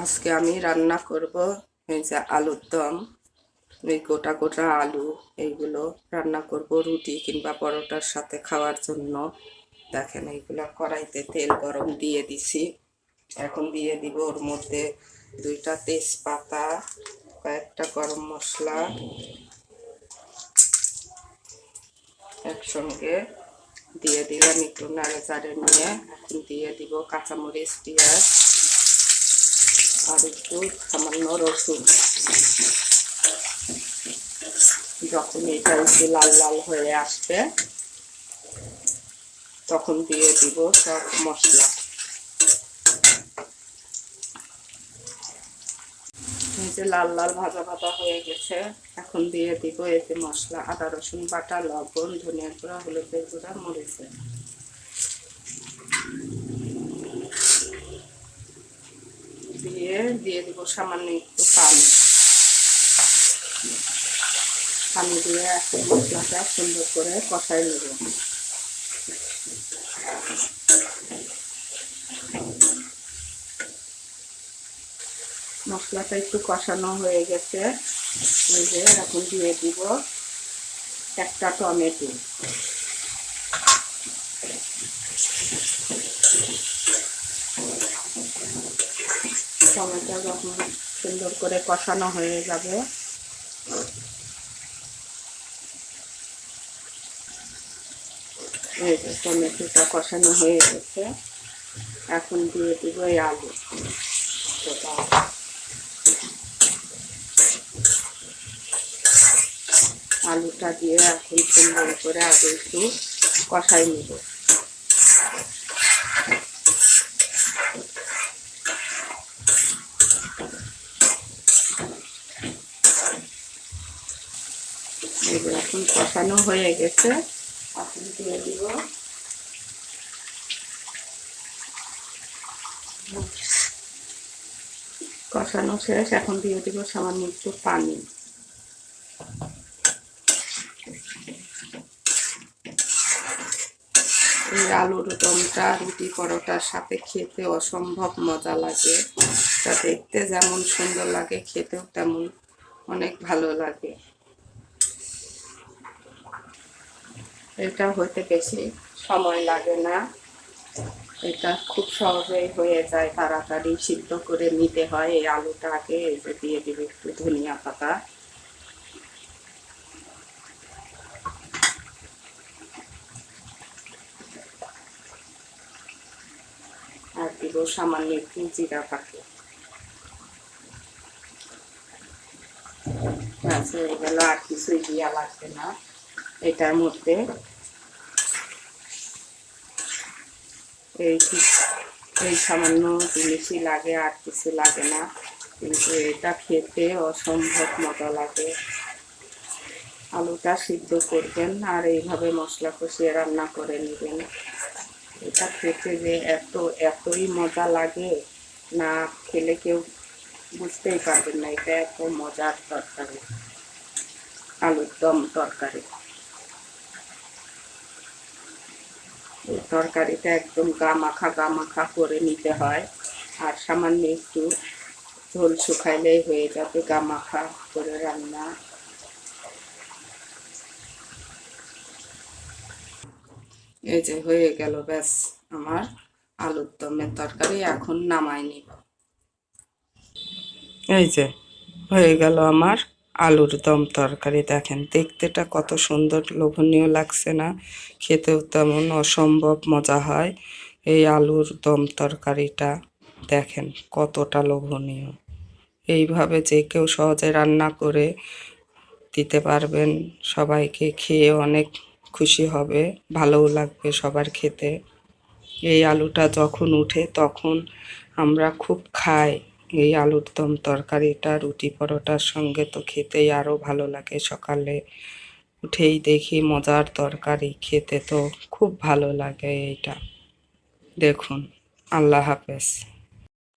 আজকে আমি রান্না করব এই যে আলুর দম, এই গোটা গোটা আলু এইগুলো রান্না করব রুটি কিংবা পরোটার সাথে খাওয়ার জন্য। দেখেন এইগুলো কড়াইতে তেল গরম দিয়ে দিছি। এখন দিয়ে দিব ওর মধ্যে দুইটা তেজপাতা, কয়েকটা গরম মশলা একসঙ্গে দিয়ে দিলাম একটু নাড়ে চাড়ে নিয়ে। এখন দিয়ে দিব কাঁচামরিচ, পেঁয়াজ আর একটু সামান্য রসুন যখন এটা একটু লাল লাল হয়ে আসবে, তখন দিয়ে দিব সব মশলা। যে লাল লাল ভাজা ভাজা হয়ে গেছে, এখন দিয়ে দিব যে মশলা, আদা, রসুন বাটা, লবণ ধনিয়ার গুঁড়া, হলুদের গুঁড়া, মরিচের দিয়ে দিয়ে দিব সামান্য একটু পানি। পানি দিয়ে মশলাটা সুন্দর করে কষাই নেব। মশলাটা একটু কষানো হয়ে গেছে। এই যে এখন দিয়ে দিব একটা টমেটো। টমেটো যখন সুন্দর করে কষানো হয়ে যাবে। টমেটোটা কষানো হয়ে গেছে। এখন দিয়ে দিব এই আলু। আলুটা দিয়ে এখন সুন্দর করে আগে একটু কষাই নেব। এখন কষানো হয়ে গেছে। এখন দিয়ে দিব। কষানো শেষ, এখন দিয়ে দিব সামান্য একটু পানি। এই আলুর দমটা, রুটি পরোটার সাথে খেতে অসম্ভব মজা লাগে। তা দেখতে যেমন সুন্দর লাগে, খেতেও তেমন অনেক ভালো লাগে। এটা হতে বেশি সময় লাগে না। এটা খুব সহজেই হয়ে যায়, তাড়াতাড়ি সিদ্ধ করে নিতে হয় এই আলুটাকে এই দিয়ে দিবে একটু ধনিয়া পাতা। আর দিব সামান্য একটু জিরা পাখি আর কিছুই দিয়া লাগবে না। এটার মধ্যে। এই এই সামান্য জিনিসই লাগে, আর কিছু লাগে না। কিন্তু এটা খেতে অসম্ভব মজা লাগে। আলুটা সিদ্ধ করবেন আর এইভাবে মশলা কষিয়ে রান্না করে নেবেন। এটা খেতে যে এত, এতই মজা লাগে, না খেলে কেউ বুঝতেই পারবেন না, এটা এত মজার তরকারি, আলুর দম তরকারি এই তরকারিটা একদম গা মাখা গা মাখা করে নিতে হয়। আর সামান্য একটু ঝোল শুকাইলেই হয়ে যাবে গা মাখা করে রান্না। এই যে হয়ে গেল ব্যাস আমার আলুর দমের তরকারি, এখন নামাই নিব। এই যে হয়ে গেল আমার আলুর দম তরকারি, দেখেন দেখতেটা কত সুন্দর, লোভনীয় লাগছে না? খেতেও তেমন অসম্ভব মজা হয় এই আলুর দম তরকারিটা। দেখেন কতটা লোভনীয়। এইভাবে যে কেউ সহজে রান্না করে দিতে পারবেন, সবাইকে খেয়ে অনেক খুশি হবে, ভালোও লাগবে সবার খেতে। এই আলুটা যখন উঠে তখন আমরা খুব খাই। এই আলুর দম তরকারিটা, রুটি পরোটার সঙ্গে তো খেতেই আরও ভালো লাগে। সকালে উঠেই দেখি মজার তরকারি, খেতে তো খুব ভালো লাগে এইটা। দেখুন, আল্লাহ হাফেজ।